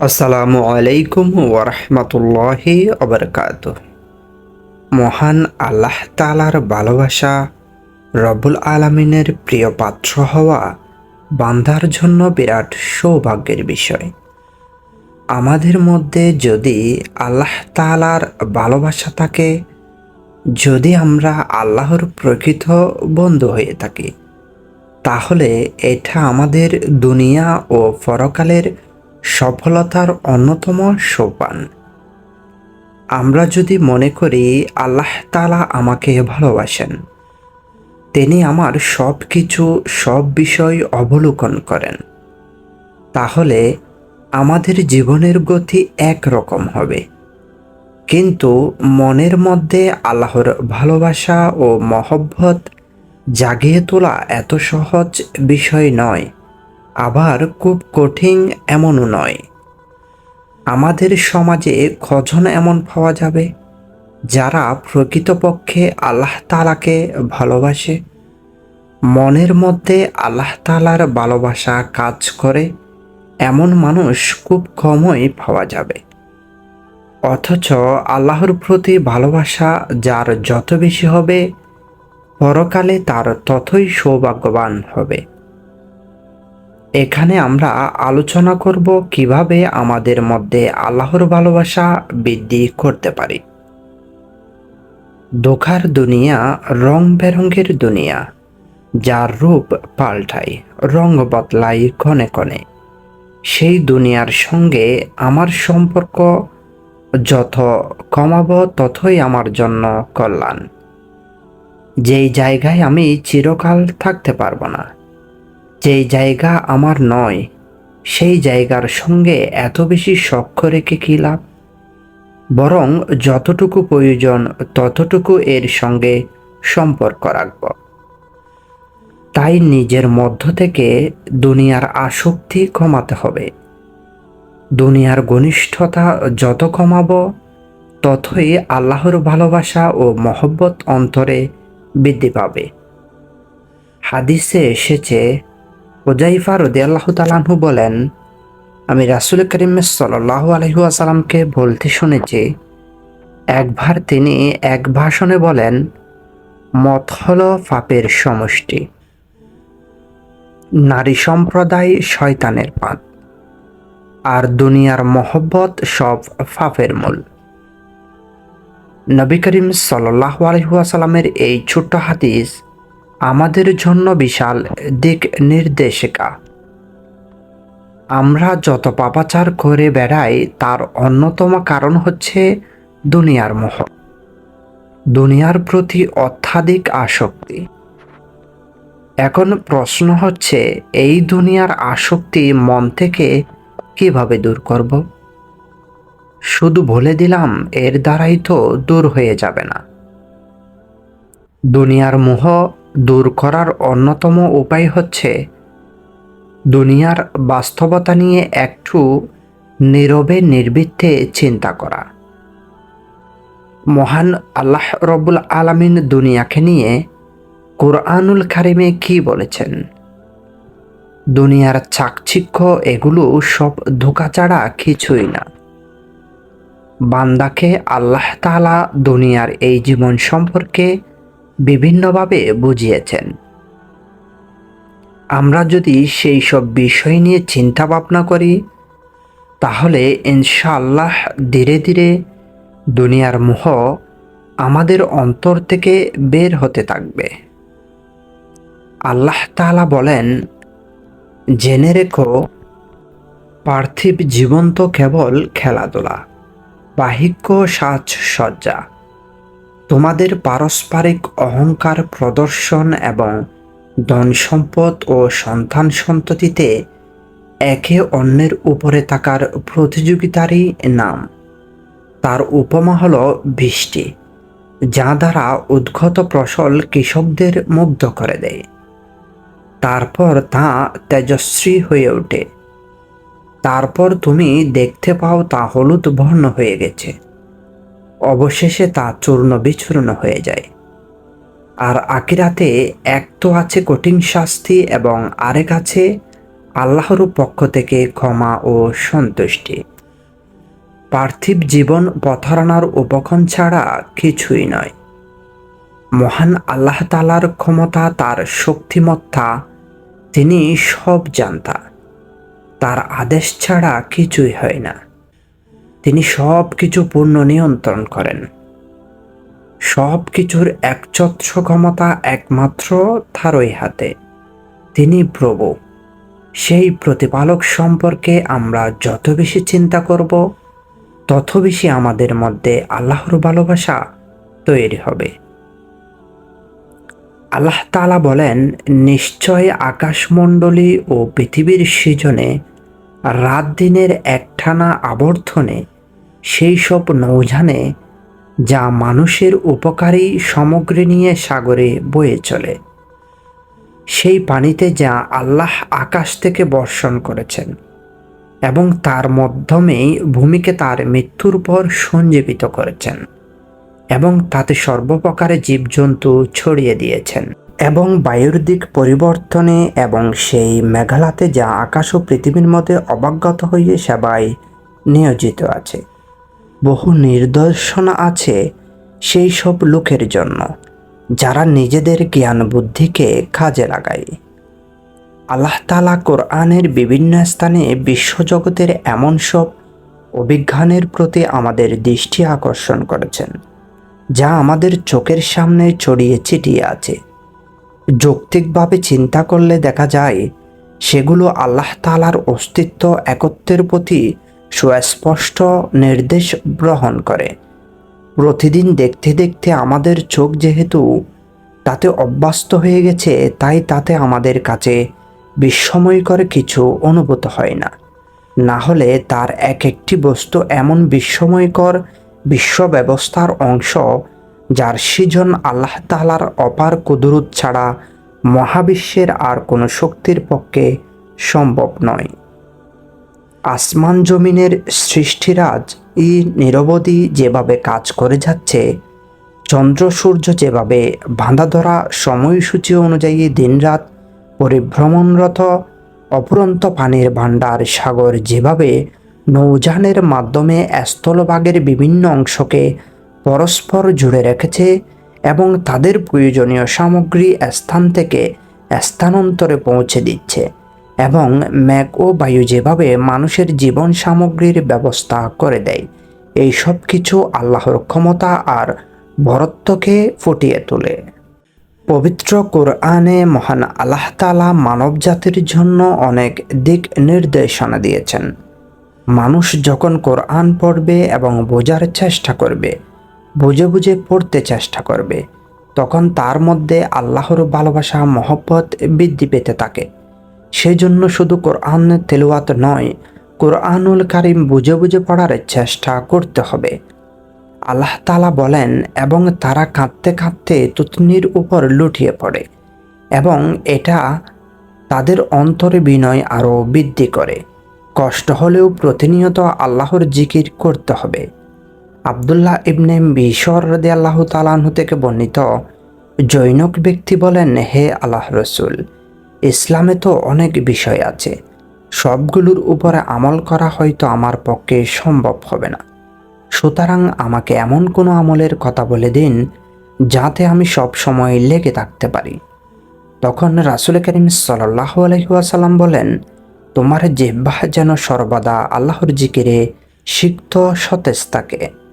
আসসালামু আলাইকুম ওরহমতুল্লাহি অবরকাত মহান আল্লাহ তালার ভালোবাসা, রব্বুল আলমিনের প্রিয় পাত্র হওয়া বান্ধার জন্য বিরাট সৌভাগ্যের বিষয়। আমাদের মধ্যে যদি আল্লাহ তালার ভালোবাসা থাকে, যদি আমরা আল্লাহর প্রকৃত বন্ধু হয়ে থাকি, তাহলে এটা আমাদের দুনিয়া ও পরকালের সফলতার অন্যতম সোপান। আমরা যদি মনে করি আল্লাহ তালা আমাকে ভালোবাসেন, তিনি আমার সব কিছু সব বিষয় অবলোকন করেন। তাহলে আমাদের জীবনের গতি একরকম হবে। কিন্তু মনের মধ্যে আল্লাহর ভালোবাসা ও মহব্বত জাগিয়ে তোলা এত সহজ বিষয় নয়। আবার খুব কঠিন এমনও নয়। আমাদের সমাজে কজন এমন পাওয়া যাবে? যারা প্রকৃতপক্ষে আল্লাহ তালাকে ভালোবাসে, মনের মধ্যে আল্লাহ তালার ভালোবাসা কাজ করে, এমন মানুষ খুব কমই পাওয়া যাবে। অথচ আল্লাহর প্রতি ভালোবাসা যার যত বেশি হবে, পরকালে তার ততই সৌভাগ্যবান হবে। এখানে আমরা আলোচনা করব কীভাবে আমাদের মধ্যে আল্লাহর ভালোবাসা বৃদ্ধি করতে পারি। দোখার দুনিয়া রং বেরঙের দুনিয়া, যার রূপ পাল্টায়, রং বদলাই কনে কনে সেই দুনিয়ার সঙ্গে আমার সম্পর্ক যত কমাব ততই আমার জন্য কল্যাণ। যেই জায়গায় আমি চিরকাল থাকতে পারব না যেই জায়গা আমার নয়, সেই জায়গার সঙ্গে এত বেশি সক্ষ রেখে কী লাভ? বরং যতটুকু প্রয়োজন ততটুকু এর সঙ্গে সম্পর্ক রাখব। তাই নিজের মধ্য থেকে দুনিয়ার আসক্তি কমাতে হবে। দুনিয়ার ঘনিষ্ঠতা যত কমাব, ততই আল্লাহর ভালোবাসা ও মহব্বত অন্তরে বৃদ্ধি পাবে। হাদিসে এসেছে ওজাইফা রদি আল্লাহ তালাহু বলেন, আমি রাসুল করিম সাল্লাহ আলহিহাসাল্লামকে বলতে শুনেছি, একবার তিনি এক ভাষণে বলেন, মত হল ফাপের সমষ্টি, নারী সম্প্রদায় শয়তানের পাত, আর দুনিয়ার মহব্বত সব ফাফের মূল নবী করিম সাল্লাহ আলহিহাসাল্লামের এই ছোট্ট হাদিস আমাদের জন্য বিশাল দিক নির্দেশিকা। আমরা যত পাপাচার করে বেড়াই, তার অন্যতম কারণ হচ্ছে দুনিয়ার মোহ। দুনিয়ার প্রতি অত্যাধিক আসক্তি। এখন প্রশ্ন হচ্ছে, এই দুনিয়ার আসক্তি মন থেকে কীভাবে দূর করব? শুধু বলে দিলাম, এর দ্বারাই তো দূর হয়ে যাবে না। দুনিয়ার মোহ দূর করার অন্যতম উপায় হচ্ছে দুনিয়ার বাস্তবতা নিয়ে একটু নীরবে নির্বৃত্তে চিন্তা করা। মহান আল্লাহ রবুল আলমিন দুনিয়াকে নিয়ে কোরআনুল কারিমে কি বলেছেন? দুনিয়ার চাকচিক্য এগুলো সব ধোকা ছাড়া কিছুই না। বান্দাকে আল্লাহ তালা দুনিয়ার এই জীবন সম্পর্কে বিভিন্নভাবে বুঝিয়েছেন। আমরা যদি সেই সব বিষয় নিয়ে চিন্তা ভাবনা করি, তাহলে ইনশাআল্লাহ ধীরে ধীরে দুনিয়ার মোহ আমাদের অন্তর থেকে বের হতে থাকবে। আল্লাহ তালা বলেন, জেনে রেখো, পার্থিব জীবন তো কেবল খেলাধুলা, বাহিক্য সাজসজ্জা। তোমাদের পারস্পরিক অহংকার প্রদর্শন এবং ধন সম্পদ ও সন্তান সন্ততিতে একে অন্যের উপরে থাকার প্রতিযোগিতারই নাম। তার উপমা হল বৃষ্টি, যা দ্বারা উদ্গত ফসল কৃষকদের মুগ্ধ করে দেয়। তারপর তা তেজস্বী হয়ে ওঠে। তারপর তুমি দেখতে পাও তা হলুদ বর্ণ হয়ে গেছে। অবশেষে তা চূর্ণ বিচূর্ণ হয়ে যায়। আর আকিরাতে এক তো আছে কঠিন শাস্তি এবং আরেক আছে আল্লাহর পক্ষ থেকে ক্ষমা ও সন্তুষ্টি। পার্থিব জীবন প্রতারণার উপকরণ ছাড়া কিছুই নয়। মহান আল্লাহ তালার ক্ষমতা, তার শক্তিমত্তা, তিনি সব জানতা। তার আদেশ ছাড়া কিছুই হয় না। তিনি সব কিছু পূর্ণ নিয়ন্ত্রণ করেন। সব কিছুর একচ্ছত্র ক্ষমতা একমাত্র তারই হাতে। তিনি প্রভু। সেই প্রতিপালক সম্পর্কে আমরা যত বেশি চিন্তা করব, তত বেশি আমাদের মধ্যে আল্লাহর ভালোবাসা তৈরি হবে। আল্লাহ তালা বলেন, নিশ্চয় আকাশমণ্ডলী ও পৃথিবীর সৃজনে রাত দিনের একটানা আবর্তনে সেই সব নৌজানে যা মানুষের উপকারী সামগ্রী নিয়ে সাগরে বয়ে চলে। সেই পানিতে যা আল্লাহ আকাশ থেকে বর্ষণ করেছেন এবং তার মাধ্যমেই ভূমিকে তার মৃত্যুর পর সঞ্জীবিত করেছেন এবং তাতে সর্বপ্রকারে জীবজন্তু ছড়িয়ে দিয়েছেন এবং বায়ুর দিক পরিবর্তনে এবং সেই মেঘালাতে যা আকাশ ও পৃথিবীর মধ্যে অবাজ্ঞত হয়ে সেবায় নিয়োজিত আছে। বহু নির্দর্শনা আছে সেই সব লোকের জন্য, যারা নিজেদের জ্ঞান বুদ্ধিকে কাজে লাগায়। আল্লাহ তালা কোরআনের বিভিন্ন স্থানে বিশ্বজগতের এমন সব অভিজ্ঞানের প্রতি আমাদের দৃষ্টি আকর্ষণ করেছেন, যা আমাদের চোখের সামনে ছড়িয়ে ছিটিয়ে আছে। যৌক্তিকভাবে চিন্তা করলে দেখা যায়, সেগুলো আল্লাহ তালার অস্তিত্ব একত্বের প্রতি সুস্পষ্ট নির্দেশ গ্রহণ করে। প্রতিদিন দেখতে দেখতে আমাদের চোখ যেহেতু তাতে অভ্যস্ত হয়ে গেছে, তাই তাতে আমাদের কাছে বিস্ময়কর কিছু অনুভূত হয় না। না হলে তার এক একটি বস্তু এমন বিস্ময়কর বিশ্ব ব্যবস্থার অংশ যার সৃজন আল্লাহ তালার অপার কুদরত ছাড়া মহাবিশ্বের আর কোনো শক্তির পক্ষে সম্ভব নয়। আসমান জমিনের সৃষ্টিরাজ ই নিরবধি যেভাবে কাজ করে যাচ্ছে, চন্দ্র সূর্য যেভাবে বাঁধা ধরা সময়সূচি অনুযায়ী দিনরাত পরিভ্রমণরত অপুরন্ত পানির ভাণ্ডার সাগর যেভাবে নৌযানের মাধ্যমে স্থলভাগের বিভিন্ন অংশকে পরস্পর জুড়ে রেখেছে এবং তাদের প্রয়োজনীয় সামগ্রী স্থান থেকে স্থানান্তরে পৌঁছে দিচ্ছে। এবং ম্যাগ ও বায়ু যেভাবে মানুষের জীবন সামগ্রীর ব্যবস্থা করে দেয়, এই সব কিছু আল্লাহর ক্ষমতা আর বরত্বকে ফুটিয়ে তোলে। পবিত্র কোরআনে মহান আল্লাহ তালা মানব জাতির জন্য অনেক দিক নির্দেশনা দিয়েছেন। মানুষ যখন কোরআন পড়বে এবং বোঝার চেষ্টা করবে, বুঝে বুঝে পড়তে চেষ্টা করবে, তখন তার মধ্যে আল্লাহর ভালোবাসা, মহব্বত বৃদ্ধি পেতে থাকে। সেজন্য শুধু কোরআন তেলুয়াত নয়, কোরআনুল কারিম বুঝে বুঝে পড়ার চেষ্টা করতে হবে। আল্লাহ তালা বলেন, এবং তারা কাঁদতে কাঁদতে তুতনির উপর লুটিয়ে পড়ে, এবং এটা তাদের অন্তরে বিনয় আরও বৃদ্ধি করে। কষ্ট হলেও প্রতিনিয়ত আল্লাহর জিকির করতে হবে। আবদুল্লাহ ইবনে বিশর রদি আল্লাহ তালাহু থেকে বর্ণিত, জৈনক ব্যক্তি বলেন, হে আল্লাহ রসুল ইসলামে তো অনেক বিষয় আছে। সবগুলোর উপরে আমল করা হয়তো আমার পক্ষে সম্ভব হবে না। সুতরাং আমাকে এমন কোনো আমলের কথা বলে দিন, যাতে আমি সব সময় লেগে থাকতে পারি। তখন রাসুল করিম সাল্লাহ আলহিহাসাল্লাম বলেন, তোমার জেব্বাহ যেন সর্বদা আল্লাহর জিকিরে সিক্ত সতেজ থাকে।